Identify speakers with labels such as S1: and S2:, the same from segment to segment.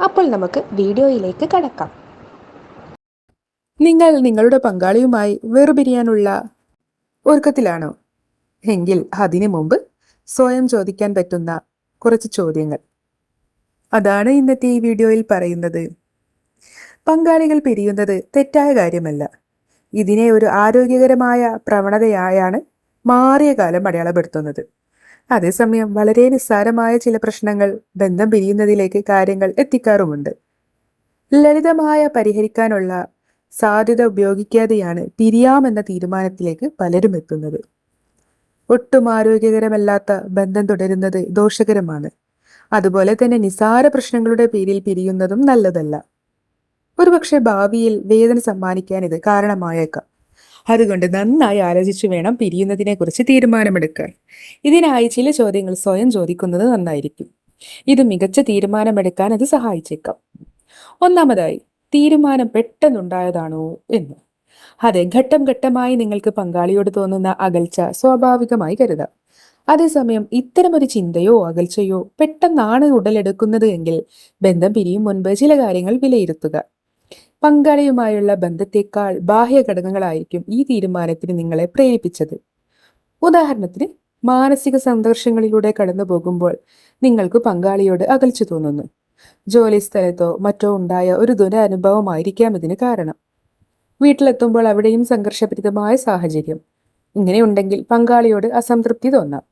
S1: അപ്പോൾ നമുക്ക് വീഡിയോയിലേക്ക് കടക്കാം.
S2: നിങ്ങൾ നിങ്ങളുടെ പങ്കാളിയുമായി വേർപിരിയാനുള്ള ഒരുക്കത്തിലാണോ? എങ്കിൽ അതിനു മുമ്പ് സ്വയം ചോദിക്കാൻ പറ്റുന്ന കുറച്ച് ചോദ്യങ്ങൾ. അതാണ് ഇന്നത്തെ ഈ വീഡിയോയിൽ പറയുന്നത്. പങ്കാളികൾ പിരിയുന്നത് തെറ്റായ കാര്യമല്ല. ഇതിനെ ഒരു ആരോഗ്യകരമായ പ്രവണതയായാണ് മാറിയ കാലം അടയാളപ്പെടുത്തുന്നത്. അതേസമയം വളരെ നിസ്സാരമായ ചില പ്രശ്നങ്ങൾ ബന്ധം പിരിയുന്നതിലേക്ക് കാര്യങ്ങൾ എത്തിക്കാറുമുണ്ട്. ലളിതമായ പരിഹരിക്കാനുള്ള സാധ്യത ഉപയോഗിക്കാതെയാണ് പിരിയാമെന്ന തീരുമാനത്തിലേക്ക് പലരും എത്തുന്നത്. ഒട്ടും ആരോഗ്യകരമല്ലാത്ത ബന്ധം തുടരുന്നത് ദോഷകരമാണ്. അതുപോലെ തന്നെ നിസാര പ്രശ്നങ്ങളുടെ പേരിൽ പിരിയുന്നതും നല്ലതല്ല. ഒരുപക്ഷെ ഭാവിയിൽ വേദന സമ്മാനിക്കാൻ ഇത് കാരണമായേക്കാം. അതുകൊണ്ട് നന്നായി ആലോചിച്ചു വേണം പിരിയുന്നതിനെക്കുറിച്ച് തീരുമാനമെടുക്കാൻ. ഇതിനായി ചില ചോദ്യങ്ങൾ സ്വയം ചോദിക്കുന്നത് നന്നായിരിക്കും. ഇത് മികച്ച തീരുമാനമെടുക്കാൻ അത് സഹായിച്ചേക്കാം. ഒന്നാമതായി തീരുമാനം പെട്ടെന്നുണ്ടായതാണോ എന്ന്. അതെ ഘട്ടം ഘട്ടമായി നിങ്ങൾക്ക് പങ്കാളിയോട് തോന്നുന്ന അകൽച്ച സ്വാഭാവികമായി കരുതാം. അതേസമയം ഇത്തരമൊരു ചിന്തയോ അകൽച്ചയോ പെട്ടെന്നാണ് ഉടലെടുക്കുന്നത് എങ്കിൽ ബന്ധം പിരിയും മുൻപ് ചില കാര്യങ്ങൾ വിലയിരുത്തുക. പങ്കാളിയുമായുള്ള ബന്ധത്തെക്കാൾ ബാഹ്യ ഘടകങ്ങളായിരിക്കും ഈ തീരുമാനത്തിന് നിങ്ങളെ പ്രേരിപ്പിച്ചത്. ഉദാഹരണത്തിന് മാനസിക സംഘർഷങ്ങളിലൂടെ കടന്നു പോകുമ്പോൾ നിങ്ങൾക്ക് പങ്കാളിയോട് അകൽച്ചു തോന്നുന്നു. ജോലി സ്ഥലത്തോ മറ്റോ ഉണ്ടായ ഒരു ദുരനുഭവമായിരിക്കാം ഇതിന് കാരണം. വീട്ടിലെത്തുമ്പോൾ അവിടെയും സംഘർഷഭരിതമായ സാഹചര്യം. ഇങ്ങനെയുണ്ടെങ്കിൽ പങ്കാളിയോട് അസംതൃപ്തി തോന്നാം.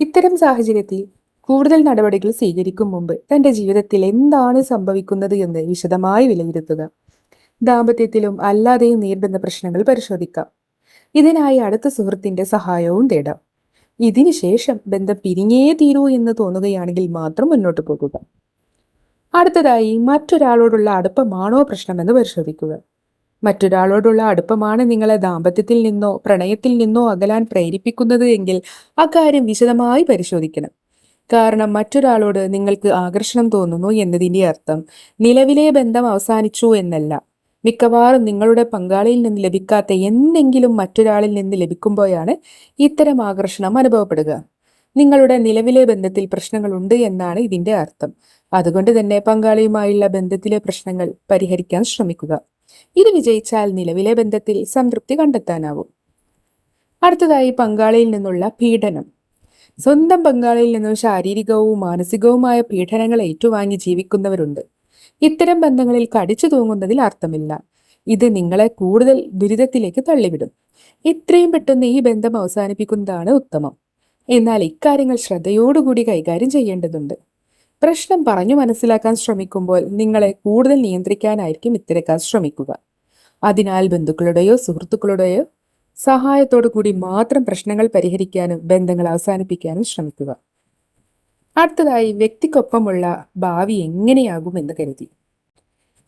S2: ഇത്തരം സാഹചര്യത്തിൽ കൂടുതൽ നടപടികൾ സ്വീകരിക്കും മുമ്പ് തന്റെ ജീവിതത്തിൽ എന്താണ് സംഭവിക്കുന്നത് എന്ന് വിശദമായി വിലയിരുത്തുക. ദാമ്പത്യത്തിലും അല്ലാതെയും നേരിടുന്ന പ്രശ്നങ്ങൾ പരിശോധിക്കാം. ഇതിനായി അടുത്ത സുഹൃത്തിന്റെ സഹായവും തേടാം. ഇതിനുശേഷം ബന്ധം പിരിഞ്ഞേ തീരൂ എന്ന് തോന്നുകയാണെങ്കിൽ മാത്രം മുന്നോട്ട് പോകുക. അടുത്തതായി മറ്റൊരാളോടുള്ള അടുപ്പമാണോ പ്രശ്നമെന്ന് പരിശോധിക്കുക. മറ്റൊരാളോടുള്ള അടുപ്പമാണ് നിങ്ങളെ ദാമ്പത്യത്തിൽ നിന്നോ പ്രണയത്തിൽ നിന്നോ അകലാൻ പ്രേരിപ്പിക്കുന്നത് എങ്കിൽ അക്കാര്യം വിശദമായി പരിശോധിക്കണം. കാരണം മറ്റൊരാളോട് നിങ്ങൾക്ക് ആകർഷണം തോന്നുന്നു എന്നതിന്റെ അർത്ഥം നിലവിലെ ബന്ധം അവസാനിച്ചു എന്നല്ല. മിക്കവാറും നിങ്ങളുടെ പങ്കാളിയിൽ നിന്ന് ലഭിക്കാത്ത എന്തെങ്കിലും മറ്റൊരാളിൽ നിന്ന് ലഭിക്കുമ്പോഴാണ് ഇത്തരം ആകർഷണം അനുഭവപ്പെടുക. നിങ്ങളുടെ നിലവിലെ ബന്ധത്തിൽ പ്രശ്നങ്ങളുണ്ട് എന്നാണ് ഇതിന്റെ അർത്ഥം. അതുകൊണ്ട് തന്നെ പങ്കാളിയുമായുള്ള ബന്ധത്തിലെ പ്രശ്നങ്ങൾ പരിഹരിക്കാൻ ശ്രമിക്കുക. ഇത് വിജയിച്ചാൽ നിലവിലെ ബന്ധത്തിൽ സംതൃപ്തി കണ്ടെത്താനാവും. അടുത്തതായി പങ്കാളിയിൽ നിന്നുള്ള പീഡനം. സ്വന്തം പങ്കാളിയിൽ നിന്നും ശാരീരികവും മാനസികവുമായ പീഡനങ്ങൾ ഏറ്റുവാങ്ങി ജീവിക്കുന്നവരുണ്ട്. ഇത്തരം ബന്ധങ്ങളിൽ കടിച്ചു തൂങ്ങുന്നതിൽ അർത്ഥമില്ല. ഇത് നിങ്ങളെ കൂടുതൽ ദുരിതത്തിലേക്ക് തള്ളിവിടും. ഇത്രയും പെട്ടെന്ന് ഈ ബന്ധം അവസാനിപ്പിക്കുന്നതാണ് ഉത്തമം. എന്നാൽ ഇക്കാര്യങ്ങൾ ശ്രദ്ധയോടുകൂടി കൈകാര്യം ചെയ്യേണ്ടതുണ്ട്. പ്രശ്നം പറഞ്ഞു മനസ്സിലാക്കാൻ ശ്രമിക്കുമ്പോൾ നിങ്ങളെ കൂടുതൽ നിയന്ത്രിക്കാനായിരിക്കും ഇത്തരക്കാർ ശ്രമിക്കുക. അതിനാൽ ബന്ധുക്കളുടെയോ സുഹൃത്തുക്കളുടെയോ സഹായത്തോടു കൂടി മാത്രം പ്രശ്നങ്ങൾ പരിഹരിക്കാനും ബന്ധങ്ങൾ അവസാനിപ്പിക്കാനും ശ്രമിക്കുക. അടുത്തതായി വ്യക്തിക്കൊപ്പമുള്ള ഭാവി എങ്ങനെയാകുമെന്ന് കരുതി.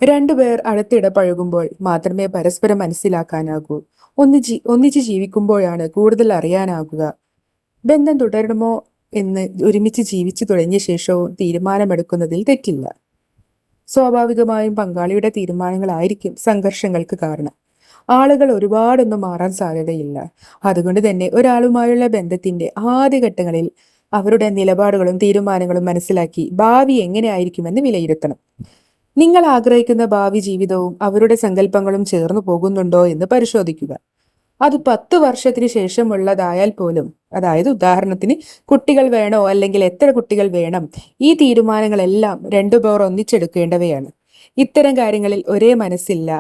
S2: രണ്ടുപേർ അടുത്തിടപഴകുമ്പോൾ മാത്രമേ പരസ്പരം മനസ്സിലാക്കാനാകൂ. ഒന്നിച്ച് ഒന്നിച്ച് ജീവിക്കുമ്പോഴാണ് കൂടുതൽ അറിയാനാകുക. ബന്ധം തുടരണമോ എന്ന് ഒരുമിച്ച് ജീവിച്ചു തുടങ്ങിയ ശേഷവും തീരുമാനമെടുക്കുന്നതിൽ തെറ്റില്ല. സ്വാഭാവികമായും പങ്കാളിയുടെ തീരുമാനങ്ങളായിരിക്കും സംഘർഷങ്ങൾക്ക് കാരണം. ആളുകൾ ഒരുപാടൊന്നും മാറാൻ സാധ്യതയില്ല. അതുകൊണ്ട് തന്നെ ഒരാളുമായുള്ള ബന്ധത്തിന്റെ ആദ്യഘട്ടങ്ങളിൽ അവരുടെ നിലപാടുകളും തീരുമാനങ്ങളും മനസ്സിലാക്കി ഭാവി എങ്ങനെയായിരിക്കുമെന്ന് വിലയിരുത്തണം. നിങ്ങൾ ആഗ്രഹിക്കുന്ന ഭാവി ജീവിതവും അവരുടെ സങ്കല്പങ്ങളും ചേർന്നു പോകുന്നുണ്ടോ എന്ന് പരിശോധിക്കുക. അത് പത്ത് വർഷത്തിന് ശേഷമുള്ളതായാൽ പോലും അതായത് ഉദാഹരണത്തിന് കുട്ടികൾ വേണോ അല്ലെങ്കിൽ എത്ര കുട്ടികൾ വേണം ഈ തീരുമാനങ്ങളെല്ലാം രണ്ടു പേർ ഒന്നിച്ചെടുക്കേണ്ടവയാണ്. ഇത്തരം കാര്യങ്ങളിൽ ഒരേ മനസ്സില്ല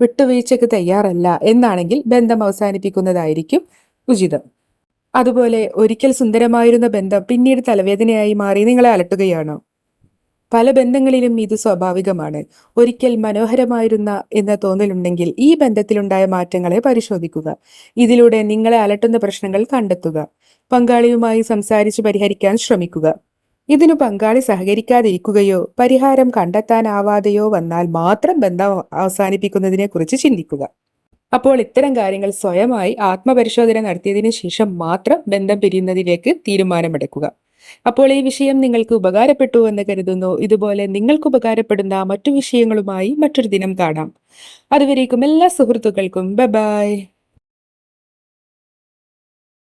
S2: വിട്ടുവീഴ്ചയ്ക്ക് തയ്യാറല്ല എന്നാണെങ്കിൽ ബന്ധം അവസാനിപ്പിക്കുന്നതായിരിക്കും ഉചിതം. അതുപോലെ ഒരിക്കൽ സുന്ദരമായിരുന്ന ബന്ധം പിന്നീട് തലവേദനയായി മാറി നിങ്ങളെ അലട്ടുകയാണോ? പല ബന്ധങ്ങളിലും ഇത് സ്വാഭാവികമാണ്. ഒരിക്കൽ മനോഹരമായിരുന്ന എന്ന തോന്നലുണ്ടെങ്കിൽ ഈ ബന്ധത്തിലുണ്ടായ മാറ്റങ്ങളെ പരിശോധിക്കുക. ഇതിലൂടെ നിങ്ങളെ അലട്ടുന്ന പ്രശ്നങ്ങൾ കണ്ടെത്തുക. പങ്കാളിയുമായി സംസാരിച്ച് പരിഹരിക്കാൻ ശ്രമിക്കുക. ഇതിനു പങ്കാളി സഹകരിക്കാതിരിക്കുകയോ പരിഹാരം കണ്ടെത്താനാവാതെയോ വന്നാൽ മാത്രം ബന്ധം അവസാനിപ്പിക്കുന്നതിനെക്കുറിച്ച് ചിന്തിക്കുക. അപ്പോൾ ഇത്തരം കാര്യങ്ങൾ സ്വയമായി ആത്മപരിശോധന നടത്തിയതിനു ശേഷം മാത്രം ബന്ധം പിരിയുന്നതിലേക്ക് തീരുമാനമെടുക്കുക. അപ്പോൾ ഈ വിഷയം നിങ്ങൾക്ക് ഉപകാരപ്പെട്ടു എന്ന് കരുതുന്നു. ഇതുപോലെ നിങ്ങൾക്ക് ഉപകാരപ്പെടുന്ന മറ്റു വിഷയങ്ങളുമായി മറ്റൊരു ദിനം കാണാം. അതുവരേക്കും എല്ലാ സുഹൃത്തുക്കൾക്കും ബൈ